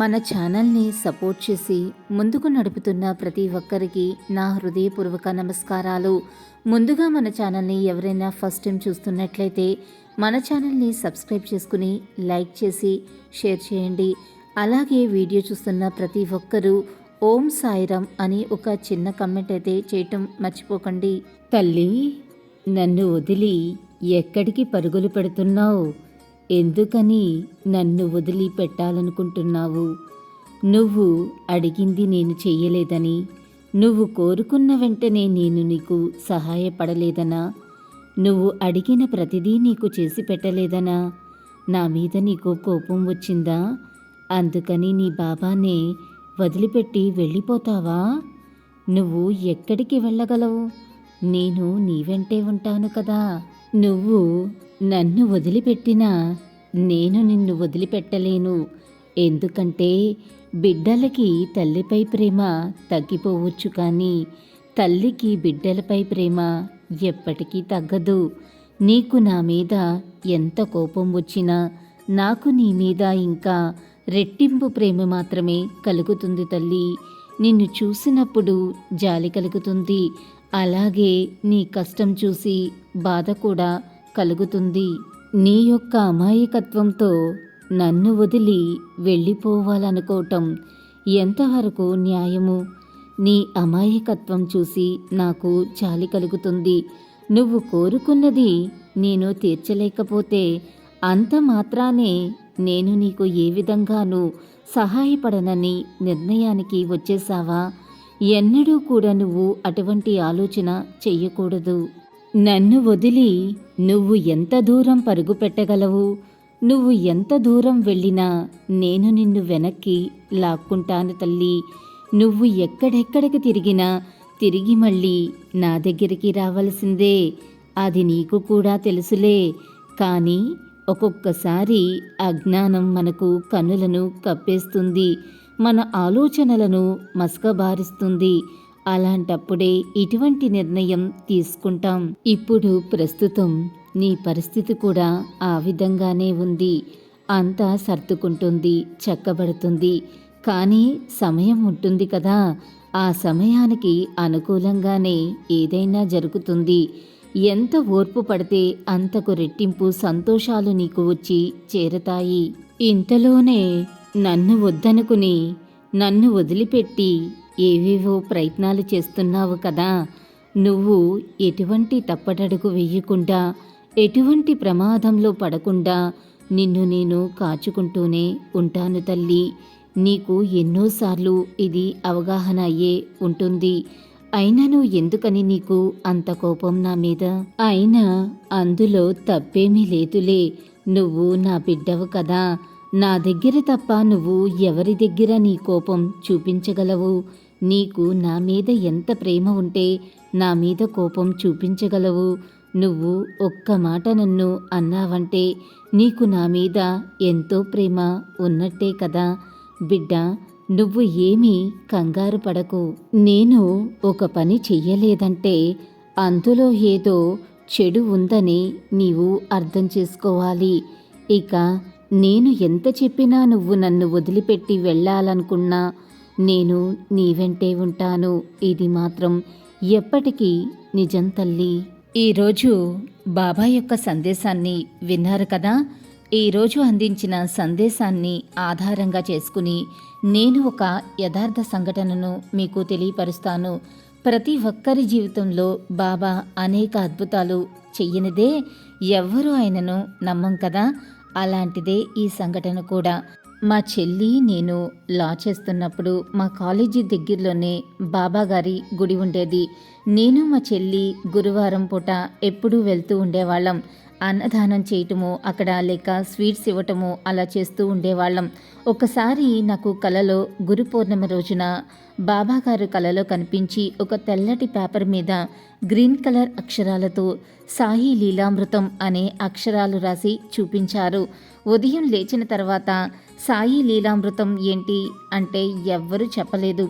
మన ఛానల్ని సపోర్ట్ చేసి ముందుకు నడుపుతున్న ప్రతి ఒక్కరికి నా హృదయపూర్వక నమస్కారాలు. ముందుగా మన ఛానల్ని ఎవరైనా ఫస్ట్ టైం చూస్తున్నట్లయితే మన ఛానల్ని సబ్స్క్రైబ్ చేసుకుని లైక్ చేసి షేర్ చేయండి. అలాగే వీడియో చూస్తున్న ప్రతి ఒక్కరూ ఓం సాయిరామ్ అని ఒక చిన్న కమెంట్ అయితే చేయటం మర్చిపోకండి. తల్లి నన్ను వదిలి ఎక్కడికి పరుగులు పెడుతున్నావు? ఎందుకని నన్ను వదిలి పెట్టాలనుకుంటున్నావు నువ్వు అడిగింది నేను చెయ్యలేదని నువ్వు కోరుకున్న వెంటనే నేను నీకు సహాయపడలేదనా? నువ్వు అడిగిన ప్రతిదీ నీకు చేసి పెట్టలేదనా? నా మీద నీకు కోపం వచ్చిందా? అందుకని నీ బాబానే వదిలిపెట్టి వెళ్ళిపోతావా? నువ్వు ఎక్కడికి వెళ్ళగలవు? నేను నీ వెంటే ఉంటాను కదా. నువ్వు నన్ను వదిలిపెట్టినా నేను నిన్ను వదిలిపెట్టలేను. ఎందుకంటే బిడ్డలకి తల్లిపై ప్రేమ తగ్గిపోవచ్చు కానీ తల్లికి బిడ్డలపై ప్రేమ ఎప్పటికీ తగ్గదు. నీకు నా మీద ఎంత కోపం వచ్చినా నాకు నీ మీద ఇంకా రెట్టింపు ప్రేమ మాత్రమే కలుగుతుంది తల్లి. నిన్ను చూసినప్పుడు జాలి కలుగుతుంది. అలాగే నీ కష్టం చూసి బాధ కూడా కలుగుతుంది. నీ యొక్క అమాయకత్వంతో నన్ను వదిలి వెళ్ళిపోవాలనుకోవటం ఎంతవరకు న్యాయము? నీ అమాయకత్వం చూసి నాకు చాలి కలుగుతుంది. నువ్వు కోరుకున్నది నేను తీర్చలేకపోతే అంత మాత్రానే నేను నీకు ఏ విధంగానూ సహాయపడనని నిర్ణయానికి వచ్చేసావా ఎన్నడూ కూడా నువ్వు అటువంటి ఆలోచన చెయ్యకూడదు. నన్ను వదిలి నువ్వు ఎంత దూరం పరుగు పెట్టగలవు? నువ్వు ఎంత దూరం వెళ్ళినా నేను నిన్ను వెనక్కి లాక్కుంటాను తల్లి. నువ్వు ఎక్కడెక్కడికి తిరిగినా తిరిగి మళ్ళీ నా దగ్గరికి రావలసిందే. అది నీకు కూడా తెలుసులే. కానీ ఒక్కొక్కసారి అజ్ఞానం మనకు కనులను కప్పేస్తుంది. మన ఆలోచనలను మసకబారిస్తుంది. అలాంటప్పుడే ఇటువంటి నిర్ణయం తీసుకుంటాం. ఇప్పుడు ప్రస్తుతం నీ పరిస్థితి కూడా ఆ విధంగానే ఉంది. అంతా సర్దుకుంటుంది చక్కబడుతుంది. కానీ సమయం ఉంటుంది కదా. ఆ సమయానికి అనుకూలంగానే ఏదైనా జరుగుతుంది. ఎంత ఓర్పు పడితే అంతకు రెట్టింపు సంతోషాలు నీకు వచ్చి చేరతాయి. ఇంతలోనే నన్ను వద్దనుకుని నన్ను వదిలిపెట్టి ఏవేవో ప్రయత్నాలు చేస్తున్నావు కదా. నువ్వు ఎటువంటి తప్పటడుగు వేయకుండా ఎటువంటి ప్రమాదంలో పడకుండా నిన్ను నేను కాచుకుంటూనే ఉంటాను తల్లి. నీకు ఎన్నోసార్లు ఇది అవగాహన అయ్యే ఉంటుంది. అయినను ఎందుకని నీకు అంత కోపం నా మీద? అయినా అందులో తప్పేమీ లేదులే. నువ్వు నా బిడ్డవు కదా. నా దగ్గర తప్ప నువ్వు ఎవరి దగ్గర నీ కోపం చూపించగలవు? నీకు నా మీద ఎంత ప్రేమ ఉంటే నా మీద కోపం చూపించగలవు. నువ్వు ఒక్క మాట నన్ను అన్నావంటే నీకు నా మీద ఎంతో ప్రేమ ఉన్నట్టే కదా. బిడ్డ నువ్వు ఏమీ కంగారు పడకు. నేను ఒక పని చెయ్యలేదంటే అందులో ఏదో చెడు ఉందని నీవు అర్థం చేసుకోవాలి. ఇక నేను ఎంత చెప్పినా నువ్వు నన్ను వదిలిపెట్టి వెళ్ళాలనుకున్నా నేను నీ వెంటే ఉంటాను. ఇది మాత్రం ఎప్పటికీ నిజం తల్లి. ఈరోజు బాబా యొక్క సందేశాన్ని విన్నారు కదా? ఈరోజు అందించిన సందేశాన్ని ఆధారంగా చేసుకుని నేను ఒక యథార్థ సంఘటనను మీకు తెలియపరుస్తాను. ప్రతి ఒక్కరి జీవితంలో బాబా అనేక అద్భుతాలు చెయ్యనిదే ఎవ్వరూ ఆయనను నమ్మం కదా? అలాంటిదే ఈ సంఘటన కూడా. మా చెల్లి నేను లా చేస్తున్నప్పుడు మా కాలేజీ దగ్గరలోనే బాబా గారి గుడి ఉండేది. నేను మా చెల్లి గురువారం పూట ఎప్పుడూ వెళ్తూ ఉండేవాళ్ళం. అన్నదానం చేయటము అక్కడ లేక స్వీట్స్ ఇవ్వటము అలా చేస్తూ ఉండేవాళ్ళం. ఒకసారి నాకు కలలో గురు పౌర్ణమి రోజున బాబాగారు కలలో కనిపించి ఒక తెల్లటి పేపర్ మీద గ్రీన్ కలర్ అక్షరాలతో సాయి లీలామృతం అనే అక్షరాలు రాసి చూపించారు. ఉదయం లేచిన తర్వాత సాయి లీలామృతం ఏంటి అంటే ఎవ్వరూ చెప్పలేదు.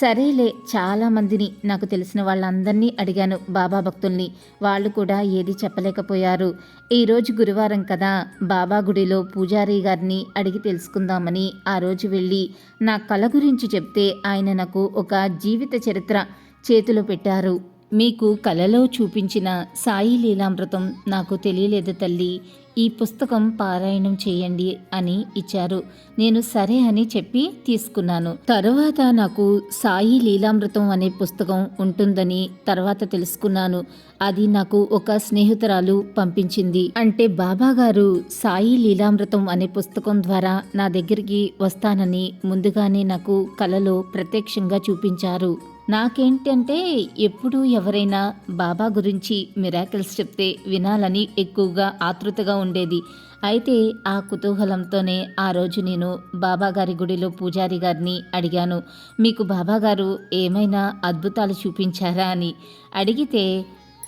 సరేలే చాలా మందిని నాకు తెలిసిన వాళ్ళందరినీ అడిగాను బాబా భక్తుల్ని. వాళ్ళు కూడా ఏది చెప్పలేకపోయారు. ఈరోజు గురువారం కదా బాబా గుడిలో పూజారి గారిని అడిగి తెలుసుకుందామని ఆ రోజు వెళ్ళి నా కళ గురించి చెప్తే ఆయన నాకు ఒక జీవిత చరిత్ర చేతిలో పెట్టారు. మీకు కలలో చూపించిన సాయి లీలామృతం నాకు తెలియలేదు తల్లి. ఈ పుస్తకం పారాయణం చేయండి అని ఇచ్చారు. నేను సరే అని చెప్పి తీసుకున్నాను. తరువాత నాకు సాయి లీలామృతం అనే పుస్తకం ఉంటుందని తర్వాత తెలుసుకున్నాను. అది నాకు ఒక స్నేహితురాలు పంపించింది. అంటే బాబా గారు సాయి లీలామృతం అనే పుస్తకం ద్వారా నా దగ్గరికి వస్తానని ముందుగానే నాకు కలలో ప్రత్యక్షంగా చూపించారు. నాకేంటంటే ఎప్పుడు ఎవరైనా బాబా గురించి మిరాకిల్స్ చెప్తే వినాలని ఎక్కువగా ఆతృతగా ఉండేది. అయితే ఆ కుతూహలంతోనే ఆ రోజు నేను బాబాగారి గుడిలో పూజారి గారిని అడిగాను. మీకు బాబాగారు ఏమైనా అద్భుతాలు చూపించారా? అని. అడిగితే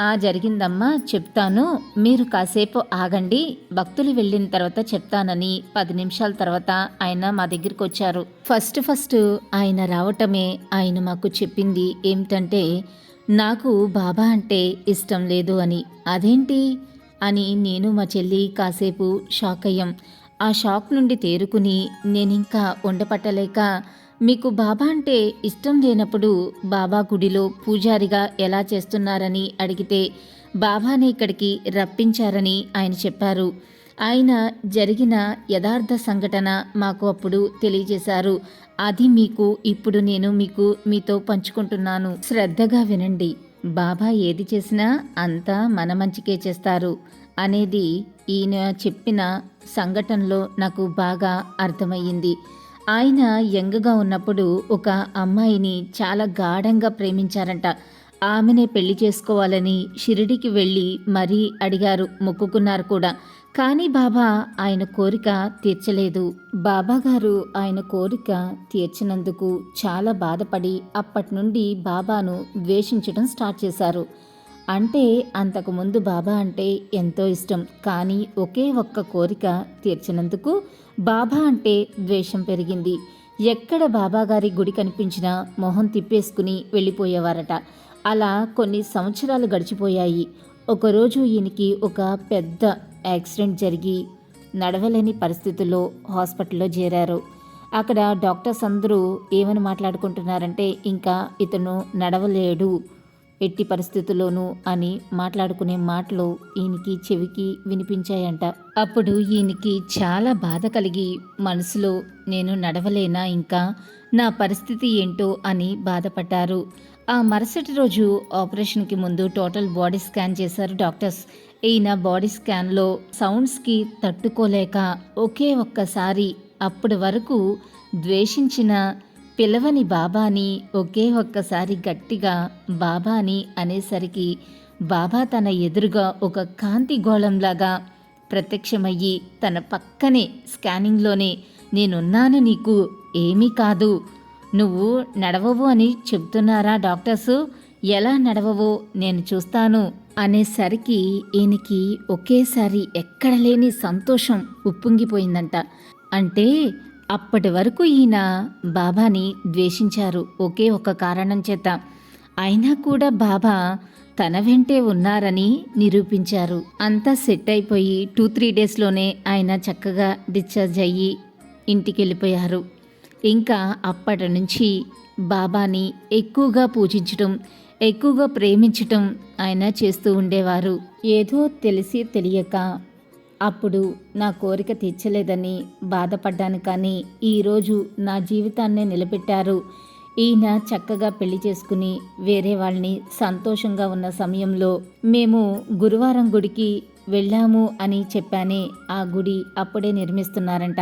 ఆ జరిగిందమ్మా చెప్తాను. మీరు కాసేపు ఆగండి. భక్తులు వెళ్ళిన తర్వాత చెప్తానని పది నిమిషాల తర్వాత ఆయన మా దగ్గరికి వచ్చారు. ఫస్ట్ ఫస్ట్ ఆయన రావటమే ఆయన మాకు చెప్పింది ఏమిటంటే నాకు బాబా అంటే ఇష్టం లేదు అని. అదేంటి? అని నేను మా చెల్లి కాసేపు షాక్ అయ్యాం ఆ షాక్ నుండి తేరుకుని నేనింకా ఉండపట్టలేక మీకు బాబా అంటే ఇష్టం లేనప్పుడు బాబా గుడిలో పూజారిగా ఎలా చేస్తున్నారని అడిగితే బాబాని ఇక్కడికి రప్పించారని ఆయన చెప్పారు. ఆయన జరిగిన యథార్థ సంఘటన మాకు అప్పుడు తెలియజేశారు. అది మీకు ఇప్పుడు నేను మీకు మీతో పంచుకుంటున్నాను. శ్రద్ధగా వినండి. బాబా ఏది చేసినా అంతా మన మంచికే చేస్తారు అనేది ఈయన చెప్పిన సంఘటనలో నాకు బాగా అర్థమయ్యింది. ఆయన యంగ్గా ఉన్నప్పుడు ఒక అమ్మాయిని చాలా గాఢంగా ప్రేమించారంట. ఆమెనే పెళ్ళి చేసుకోవాలని షిరిడికి వెళ్ళి మరీ అడిగారు మొక్కుకున్నారు కూడా. కానీ బాబా ఆయన కోరిక తీర్చలేదు. బాబాగారు ఆయన కోరిక తీర్చినందుకు చాలా బాధపడి అప్పటి నుండి బాబాను ద్వేషించడం స్టార్ట్ చేశారు. అంటే అంతకుముందు బాబా అంటే ఎంతో ఇష్టం. కానీ ఒకే ఒక్క కోరిక తీర్చినందుకు బాబా అంటే ద్వేషం పెరిగింది. ఎక్కడ బాబాగారి గుడి కనిపించినా మొహం తిప్పేసుకుని వెళ్ళిపోయేవారట. అలా కొన్ని సంవత్సరాలు గడిచిపోయాయి. ఒకరోజు ఈయనకి ఒక పెద్ద యాక్సిడెంట్ జరిగి నడవలేని పరిస్థితుల్లో హాస్పిటల్లో చేరారు. అక్కడ డాక్టర్స్ అందరూ ఏమని మాట్లాడుకుంటున్నారంటే ఇంకా ఇతను నడవలేడు. ఎట్టి పరిస్థితుల్లోనూ అని మాట్లాడుకునే మాటలు ఈయనకి చెవికి వినిపించాయంట. అప్పుడు ఈయనకి చాలా బాధ కలిగి మనసులో నేను నడవలేనా ఇంకా? నా పరిస్థితి ఏంటో అని బాధపడ్డారు. ఆ మరుసటి రోజు ఆపరేషన్కి ముందు టోటల్ బాడీ స్కాన్ చేశారు డాక్టర్స్. ఈయన బాడీ స్కాన్లో సౌండ్స్కి తట్టుకోలేక ఒకే ఒక్కసారి అప్పటి వరకు ద్వేషించిన పిలవని బాబాని ఒకే ఒక్కసారి గట్టిగా బాబాని అనేసరికి బాబా తన ఎదురుగా ఒక కాంతి గోళంలాగా ప్రత్యక్షమయ్యి తన పక్కనే స్కానింగ్లోనే నేనున్నాను నీకు ఏమీ కాదు. నువ్వు నడవవు అని చెబుతున్నారా డాక్టర్సు? ఎలా నడవవో? నేను చూస్తాను అనేసరికి ఈయనకి ఒకేసారి ఎక్కడ లేని సంతోషం ఉప్పొంగిపోయిందంట. అంటే అప్పటి వరకు ఈయన బాబాని ద్వేషించారు ఒకే ఒక కారణం చేత. అయినా కూడా బాబా తన వెంటే ఉన్నారని నిరూపించారు. అంతా సెట్ అయిపోయి టూ త్రీ డేస్లోనే ఆయన చక్కగా డిశ్చార్జ్ అయ్యి ఇంటికి వెళ్ళిపోయారు ఇంకా అప్పటి నుంచి బాబాని ఎక్కువగా పూజించటం ఎక్కువగా ప్రేమించటం ఆయన చేస్తూ ఉండేవారు. ఏదో తెలిసి తెలియక అప్పుడు నా కోరిక తీర్చలేదని బాధపడ్డాను కానీ ఈరోజు నా జీవితాన్నే నిలబెట్టారు. ఈయన చక్కగా పెళ్ళి చేసుకుని వేరే వాళ్ళని సంతోషంగా ఉన్న సమయంలో మేము గురువారం గుడికి వెళ్ళాము అని చెప్పానే ఆ గుడి అప్పుడే నిర్మిస్తున్నారంట.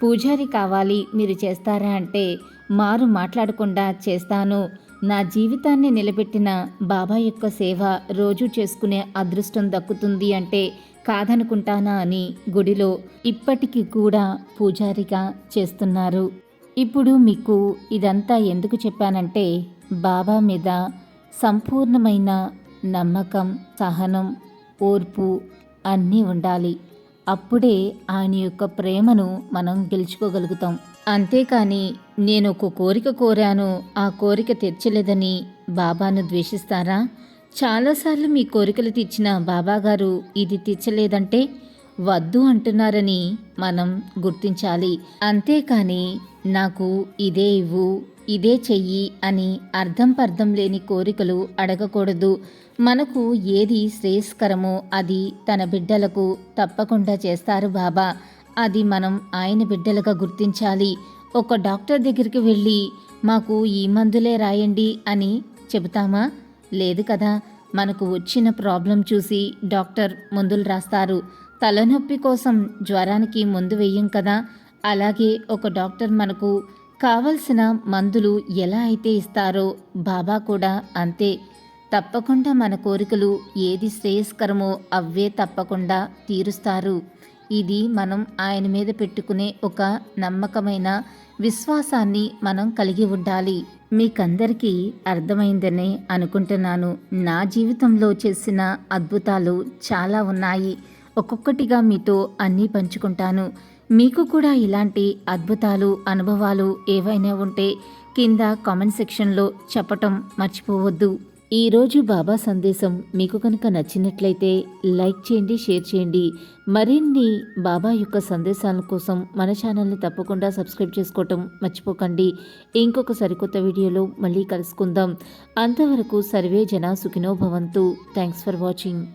పూజారి కావాలి మీరు చేస్తారా అంటే మారు మాట్లాడకుండా చేస్తాను. నా జీవితాన్ని నిలబెట్టిన బాబా యొక్క సేవ రోజు చేసుకునే అదృష్టం దక్కుతుంది అంటే కాదనుకుంటానా అని గుడిలో ఇప్పటికీ కూడా పూజారిగా చేస్తున్నారు. ఇప్పుడు మీకు ఇదంతా ఎందుకు చెప్పానంటే బాబా మీద సంపూర్ణమైన నమ్మకం సహనం ఓర్పు అన్నీ ఉండాలి. అప్పుడే ఆయన యొక్క ప్రేమను మనం గెలుచుకోగలుగుతాం. అంతేకాని నేను ఒక కోరిక కోరాను ఆ కోరిక తీర్చలేదని బాబాను ద్వేషిస్తారా? చాలాసార్లు మీ కోరికలు తీర్చిన బాబాగారు ఇది తీర్చలేదంటే వద్దు అంటున్నారని మనం గుర్తించాలి. అంతేకాని నాకు ఇదే ఇవ్వు ఇదే చెయ్యి అని అర్థం పర్థం లేని కోరికలు అడగకూడదు. మనకు ఏది శ్రేయస్కరమో అది తన బిడ్డలకు తప్పకుండా చేస్తారు బాబా. అది మనం ఆయన బిడ్డలుగా గుర్తించాలి. ఒక డాక్టర్ దగ్గరికి వెళ్ళి మాకు ఈ మందులే రాయండి అని చెబుతామా? లేదు కదా. మనకు వచ్చిన ప్రాబ్లం చూసి డాక్టర్ మందులు రాస్తారు. తలనొప్పి కోసం జ్వరానికి మందు వెయ్యం కదా. అలాగే ఒక డాక్టర్ మనకు కావలసిన మందులు ఎలా అయితే ఇస్తారో బాబా కూడా అంతే. తప్పకుండా మన కోరికలు ఏది శ్రేయస్కరమో అవే తప్పకుండా తీరుస్తారు. ఇది మనం ఆయన మీద పెట్టుకునే ఒక నమ్మకమైన విశ్వాసాన్ని మనం కలిగి ఉండాలి. మీకందరికీ అర్థమైందనే అనుకుంటున్నాను. నా జీవితంలో చేసిన అద్భుతాలు చాలా ఉన్నాయి. ఒక్కొక్కటిగా మీతో అన్నీ పంచుకుంటాను. మీకు కూడా ఇలాంటి అద్భుతాలు అనుభవాలు ఏవైనా ఉంటే కింద కామెంట్ సెక్షన్లో చెప్పటం మర్చిపోవద్దు. ఈరోజు బాబా సందేశం మీకు కనుక నచ్చినట్లయితే లైక్ చేయండి షేర్ చేయండి. మరిన్ని బాబా యొక్క సందేశాల కోసం మన ఛానల్ని తప్పకుండా సబ్స్క్రైబ్ చేసుకోవటం మర్చిపోకండి. ఇంకొక సరికొత్త వీడియోలో మళ్ళీ కలుసుకుందాం. అంతవరకు సర్వే జన సుఖినో భవంతు. Thanks for watching